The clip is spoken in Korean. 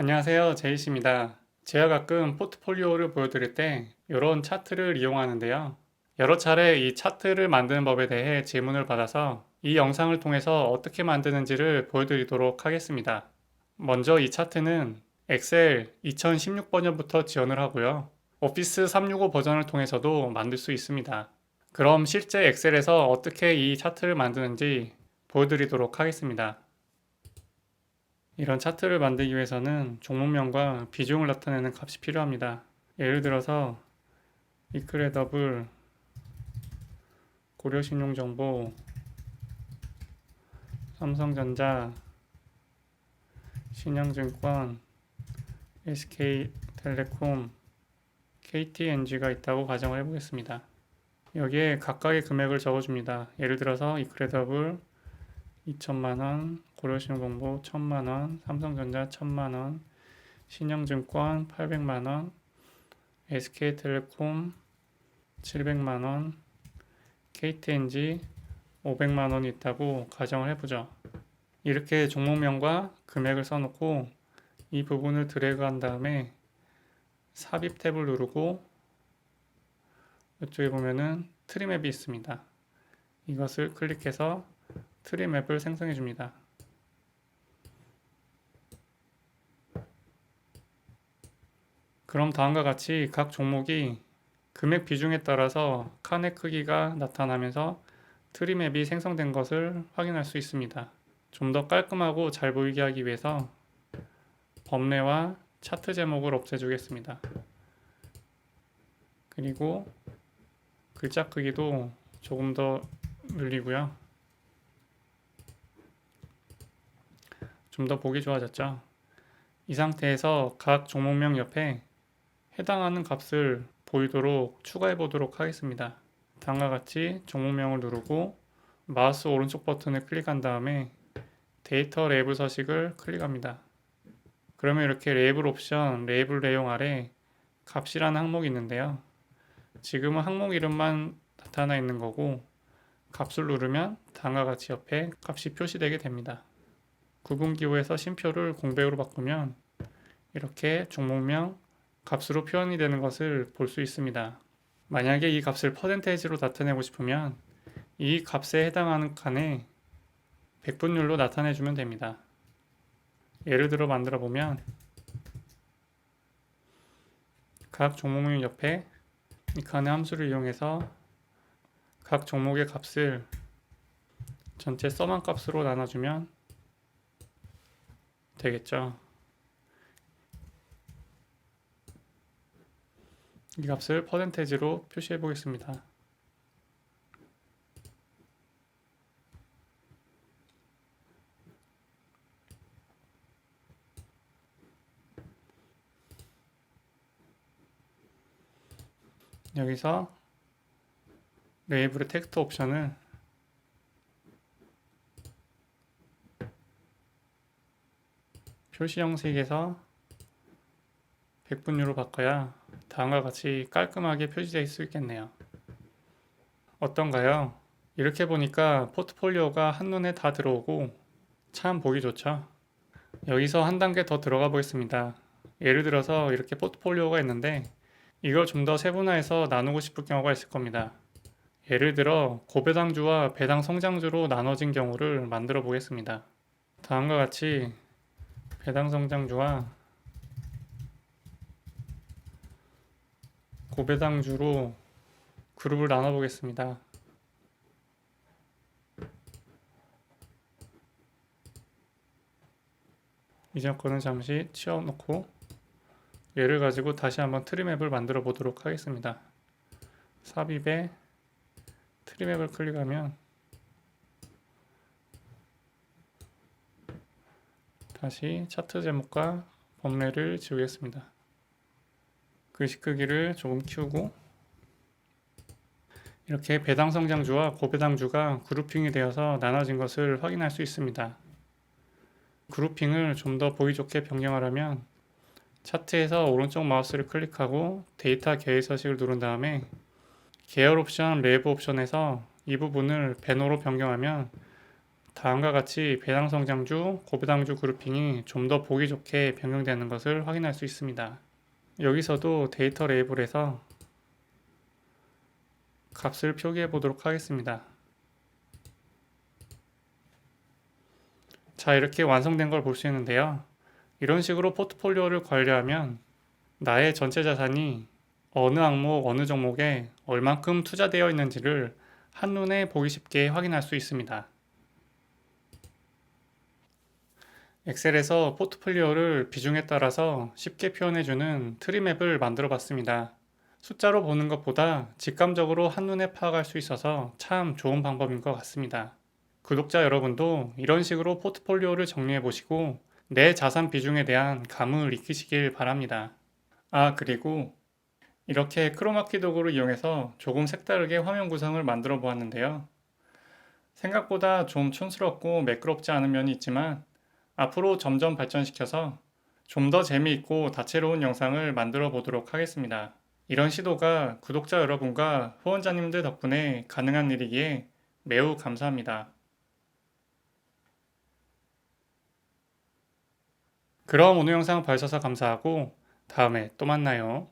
안녕하세요. 제이씨입니다. 제가 가끔 포트폴리오를 보여드릴 때 이런 차트를 이용하는데요. 여러 차례 이 차트를 만드는 법에 대해 질문을 받아서 이 영상을 통해서 어떻게 만드는지를 보여드리도록 하겠습니다. 먼저 이 차트는 엑셀 2016 버전부터 지원을 하고요. 오피스 365 버전을 통해서도 만들 수 있습니다. 그럼 실제 엑셀에서 어떻게 이 차트를 만드는지 보여드리도록 하겠습니다. 이런 차트를 만들기 위해서는 종목명과 비중을 나타내는 값이 필요합니다. 예를 들어서 이크레더블 고려신용정보 삼성전자 신영증권 SK텔레콤 KTNG가 있다고 가정을 해보겠습니다. 여기에 각각의 금액을 적어줍니다. 예를 들어서 이크레더블 2천만원, 고려신용정보 1천만원, 삼성전자 1천만원, 신영증권 800만원, SK텔레콤 700만원, KTNG 500만원이 있다고 가정을 해보죠. 이렇게 종목명과 금액을 써놓고 이 부분을 드래그한 다음에 삽입 탭을 누르고 이쪽에 보면은 트리맵이 있습니다. 이것을 클릭해서 트리 맵을 생성해 줍니다. 그럼 다음과 같이 각 종목이 금액 비중에 따라서 칸의 크기가 나타나면서 트리 맵이 생성된 것을 확인할 수 있습니다. 좀 더 깔끔하고 잘 보이게 하기 위해서 범례와 차트 제목을 없애주겠습니다. 그리고 글자 크기도 조금 더 늘리고요. 좀 더 보기 좋아졌죠. 이 상태에서 각 종목명 옆에 해당하는 값을 보이도록 추가해 보도록 하겠습니다. 다음과 같이 종목명을 누르고 마우스 오른쪽 버튼을 클릭한 다음에 데이터 레이블 서식을 클릭합니다. 그러면 이렇게 레이블 옵션 레이블 내용 아래 값이라는 항목이 있는데요. 지금은 항목 이름만 나타나 있는 거고 값을 누르면 다음과 같이 옆에 값이 표시되게 됩니다. 구분기호에서 심표를 공백으로 바꾸면 이렇게 종목명 값으로 표현이 되는 것을 볼 수 있습니다. 만약에 이 값을 퍼센테이지로 나타내고 싶으면 이 값에 해당하는 칸에 백분율로 나타내 주면 됩니다. 예를 들어 만들어 보면 각 종목명 옆에 이 칸의 함수를 이용해서 각 종목의 값을 전체 서만 값으로 나눠주면 되겠죠. 이 값을 퍼센테지로 표시해 보겠습니다. 여기서 레이블의 텍스트 옵션을 표시 형식에서 백분율로 바꿔야 다음과 같이 깔끔하게 표시될 수 있겠네요. 어떤가요? 이렇게 보니까 포트폴리오가 한눈에 다 들어오고 참 보기 좋죠? 여기서 한 단계 더 들어가 보겠습니다. 예를 들어서 이렇게 포트폴리오가 있는데 이걸 좀 더 세분화해서 나누고 싶을 경우가 있을 겁니다. 예를 들어 고배당주와 배당 성장주로 나눠진 경우를 만들어 보겠습니다. 다음과 같이 배당 성장주와 고배당주로 그룹을 나눠 보겠습니다. 이전 거는 잠시 치워놓고 얘를 가지고 다시 한번 트리맵을 만들어 보도록 하겠습니다. 삽입에 트리맵을 클릭하면 다시 차트 제목과 범례를 지우겠습니다. 글씨 크기를 조금 키우고 이렇게 배당 성장주와 고배당주가 그룹핑이 되어서 나눠진 것을 확인할 수 있습니다. 그룹핑을 좀 더 보기 좋게 변경하려면 차트에서 오른쪽 마우스를 클릭하고 데이터 계획 서식을 누른 다음에 계열 옵션 레이브 옵션에서 이 부분을 배노로 변경하면 다음과 같이 배당 성장주, 고배당주 그룹핑이 좀 더 보기 좋게 변경되는 것을 확인할 수 있습니다. 여기서도 데이터 레이블에서 값을 표기해 보도록 하겠습니다. 자, 이렇게 완성된 걸 볼 수 있는데요. 이런 식으로 포트폴리오를 관리하면 나의 전체 자산이 어느 항목, 어느 종목에 얼만큼 투자되어 있는지를 한눈에 보기 쉽게 확인할 수 있습니다. 엑셀에서 포트폴리오를 비중에 따라서 쉽게 표현해주는 트리맵을 만들어 봤습니다. 숫자로 보는 것보다 직감적으로 한눈에 파악할 수 있어서 참 좋은 방법인 것 같습니다. 구독자 여러분도 이런 식으로 포트폴리오를 정리해 보시고 내 자산 비중에 대한 감을 익히시길 바랍니다. 아, 그리고 이렇게 크로마키 도구를 이용해서 조금 색다르게 화면 구성을 만들어 보았는데요. 생각보다 좀 촌스럽고 매끄럽지 않은 면이 있지만 앞으로 점점 발전시켜서 좀 더 재미있고 다채로운 영상을 만들어 보도록 하겠습니다. 이런 시도가 구독자 여러분과 후원자님들 덕분에 가능한 일이기에 매우 감사합니다. 그럼 오늘 영상 봐주셔서 감사하고 다음에 또 만나요.